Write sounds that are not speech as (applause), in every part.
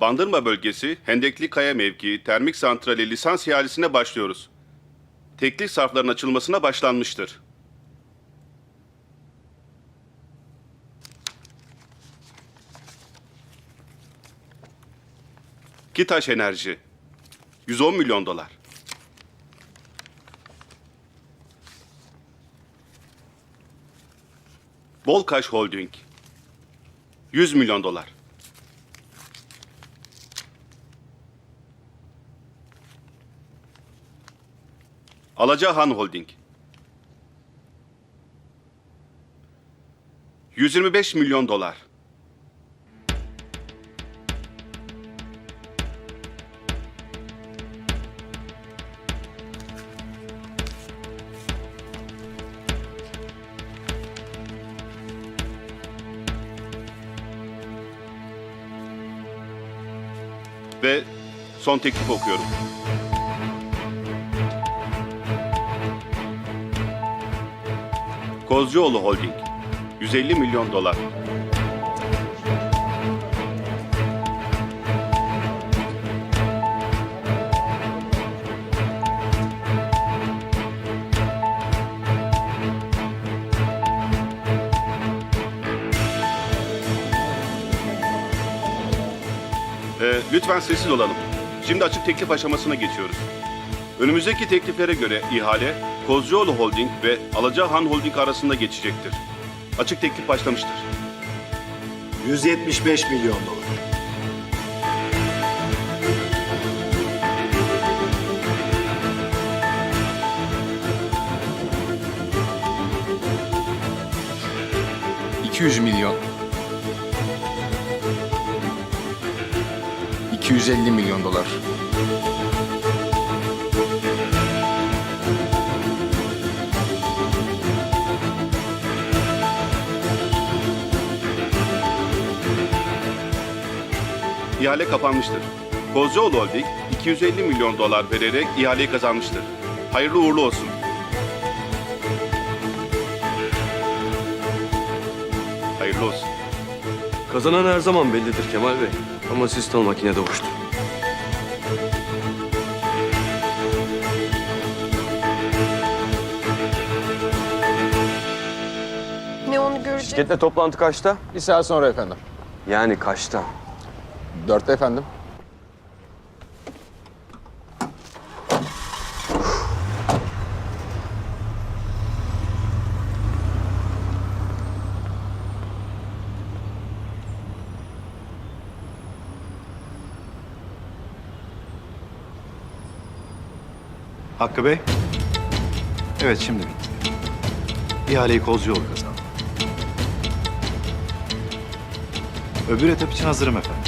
Bandırma bölgesi Hendekli Kaya mevkii termik santrali lisans ihalesine başlıyoruz. Teklif sarfların açılmasına başlanmıştır. Kitaş Enerji 110 milyon dolar. Volkaş Holding 100 milyon dolar. Alaca Han Holding 125 milyon dolar. Ve son teklif okuyorum. Kozcuoğlu Holding 150 milyon dolar. Ee, lütfen sessiz olalım. Şimdi açık teklif aşamasına geçiyoruz. Önümüzdeki tekliflere göre ihale Kozcuoğlu Holding ve Alaca Han Holding arasında geçecektir. Açık teklif başlamıştır. 175 milyon dolar. ...200 milyon. 250 milyon dolar. İhale kapanmıştır. Kozcuoğlu Holding 250 milyon dolar vererek ihaleyi kazanmıştır. Hayırlı uğurlu olsun. Hayırlı olsun. Kazanan her zaman bellidir Kemal Bey. Ama sistem makinede uçtu. Ne onu göreceğiz? Şirketle toplantı kaçta? Bir saat sonra efendim. Yani kaçta? Dörtte efendim. Hakkı Bey. Evet şimdi bitti. İhaleyi Kozcuoğlu kazandı. Öbür etap için hazırım efendim.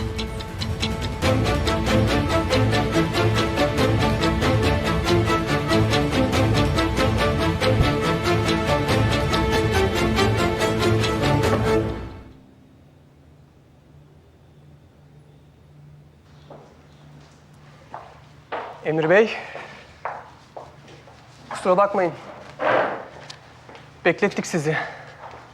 Emir Bey. Kusura bakmayın. Beklettik sizi.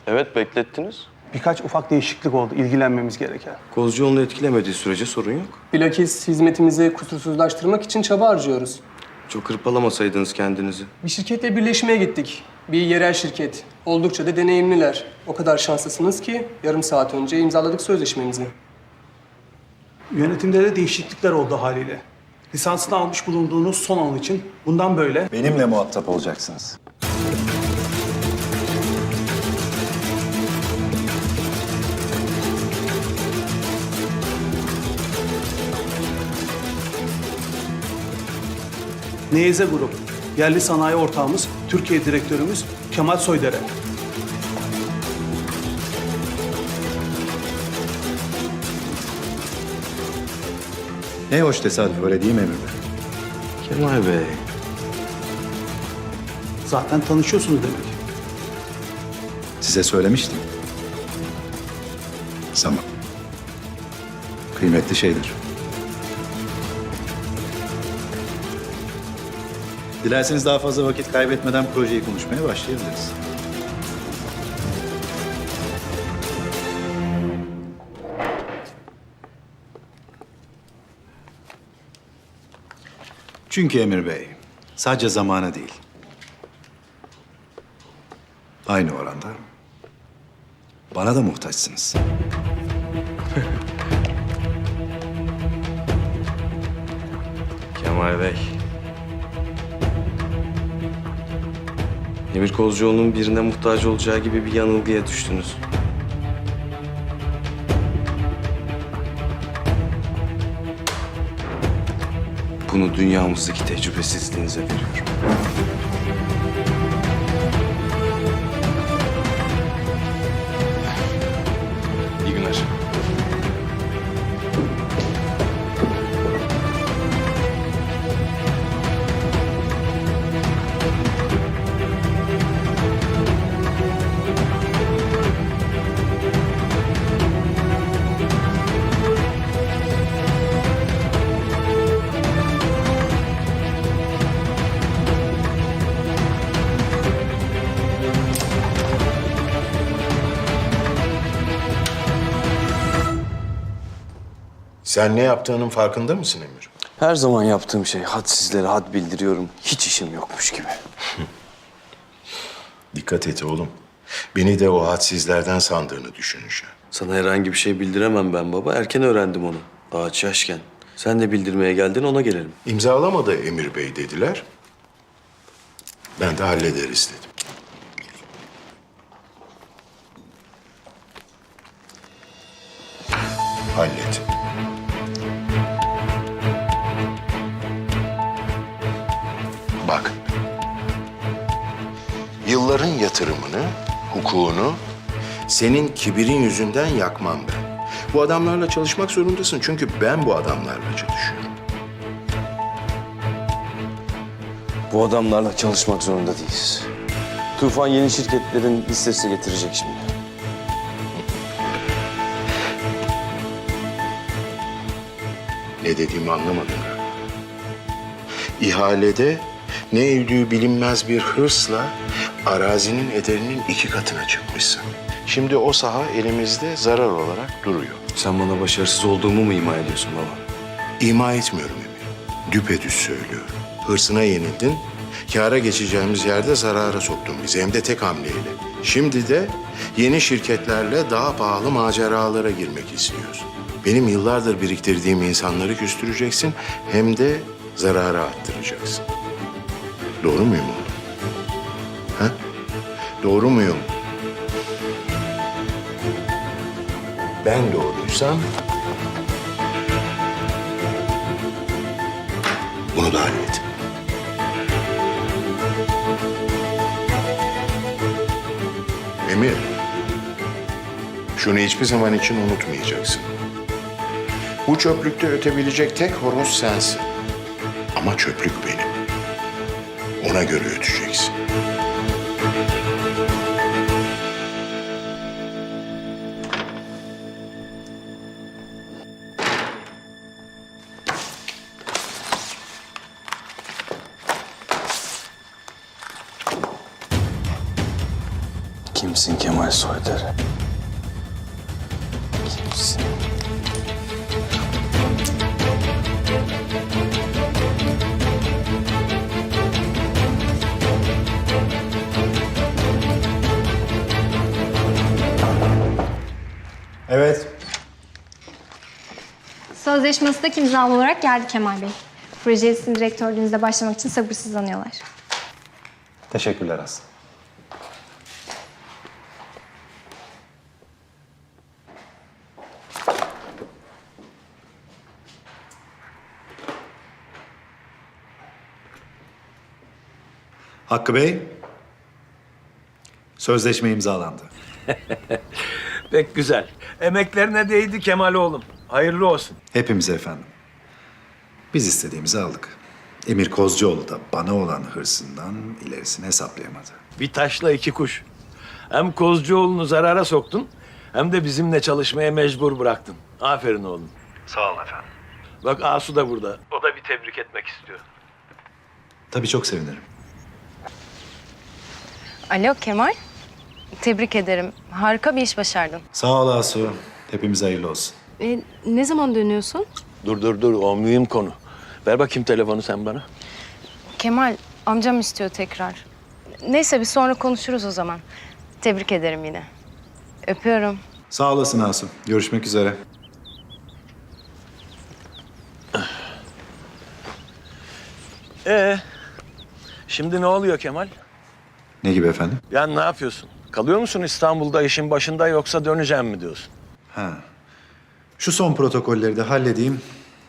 Evet beklettiniz. Birkaç ufak değişiklik oldu ilgilenmemiz gereken. Kozcuoğlu'nu etkilemediği sürece sorun yok. Bilakis hizmetimizi kusursuzlaştırmak için çaba harcıyoruz. Çok hırpalamasaydınız kendinizi. Bir şirketle birleşmeye gittik. Bir yerel şirket. Oldukça da deneyimliler. O kadar şanslısınız ki yarım saat önce imzaladık sözleşmemizi. Yönetimde de değişiklikler oldu haliyle. Lisansını almış bulunduğunuz son an için bundan böyle Benimle muhatap olacaksınız. Neyze Grup, yerli sanayi ortağımız, Türkiye direktörümüz Kemal Soydere. Ne hoş tesadüf öyle değil mi Emir Bey? Kemal Bey. Zaten tanışıyorsunuz demek. Size söylemiştim. Zaman. Kıymetli şeydir. Dilerseniz daha fazla vakit kaybetmeden projeyi konuşmaya başlayabiliriz. Çünkü Emir Bey, sadece zamana değil. Aynı oranda bana da muhtaçsınız. (laughs) Kemal Bey. Emir Kozcuoğlu'nun birine muhtaç olacağı gibi bir yanılgıya düştünüz. Bunu dünyamızdaki tecrübesizliğinize veriyorum. Sen ne yaptığının farkında mısın Emir? Her zaman yaptığım şey hadsizlere had bildiriyorum. Hiç işim yokmuş gibi. (laughs) Dikkat et oğlum. Beni de o hadsizlerden sandığını düşüneceğim. Sana herhangi bir şey bildiremem ben baba. Erken öğrendim onu. Ağaç yaşken. Sen de bildirmeye geldin ona gelelim. İmzalamadı Emir Bey dediler. Ben de hallederiz dedim. Hallet. Yatırımını, hukukunu senin kibirin yüzünden yakmam ben. Bu adamlarla çalışmak zorundasın çünkü ben bu adamlarla çalışıyorum. Bu adamlarla çalışmak zorunda değiliz. Tufan yeni şirketlerin listesini getirecek şimdi. Ne dediğimi anlamadın galiba. İhalede ne evlüğü bilinmez bir hırsla arazinin ederinin iki katına çıkmışsın. Şimdi o saha elimizde zarar olarak duruyor. Sen bana başarısız olduğumu mu ima ediyorsun baba? İma etmiyorum Emir. Düpedüz söylüyorum. Hırsına yenildin, kâra geçeceğimiz yerde zarara soktun bizi hem de tek hamleyle. Şimdi de yeni şirketlerle daha pahalı maceralara girmek istiyorsun. Benim yıllardır biriktirdiğim insanları küstüreceksin hem de zarara attıracaksın. Doğru muyum? Ha? Doğru muyum? Ben doğruysam Bunu da hallet. Emir, şunu hiçbir zaman için unutmayacaksın. Bu çöplükte ötebilecek tek horoz sensin. Ama çöplük benim. Ona göre öteceksin. Kimsin Kemal Soyder? Kimsin? Evet. Sözleşmesi de imzalı olarak geldi Kemal Bey. Projeye sizin direktörlüğünüzde başlamak için sabırsızlanıyorlar. Teşekkürler Aslı. Hakkı Bey, sözleşme imzalandı. (laughs) Pek güzel. Emeklerine değdi Kemal oğlum. Hayırlı olsun. Hepimize efendim. Biz istediğimizi aldık. Emir Kozcuoğlu da bana olan hırsından ilerisini hesaplayamadı. Bir taşla iki kuş. Hem Kozcuoğlu'nu zarara soktun hem de bizimle çalışmaya mecbur bıraktın. Aferin oğlum. Sağ olun efendim. Bak Asu da burada. O da bir tebrik etmek istiyor. Tabii çok sevinirim. Alo Kemal. Tebrik ederim. Harika bir iş başardın. Sağ ol Asu. Hepimize hayırlı olsun. E, ne zaman dönüyorsun? Dur dur dur o mühim konu. Ver bakayım telefonu sen bana. Kemal amcam istiyor tekrar. Neyse bir sonra konuşuruz o zaman. Tebrik ederim yine. Öpüyorum. Sağ olasın Asım. Görüşmek üzere. Ee, şimdi ne oluyor Kemal? Ne gibi efendim? Yani ne yapıyorsun? Kalıyor musun İstanbul'da işin başında yoksa döneceğim mi diyorsun? Ha. Şu son protokolleri de halledeyim.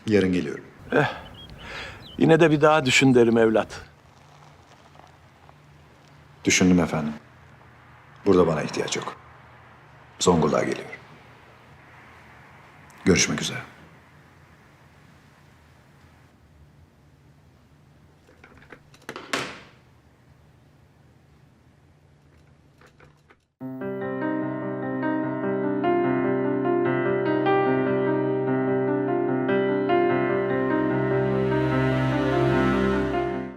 Yarın geliyorum. Yine de bir daha düşün derim evlat. Düşündüm efendim. Burada bana ihtiyaç yok. Zonguldak'a geliyorum. Görüşmek üzere.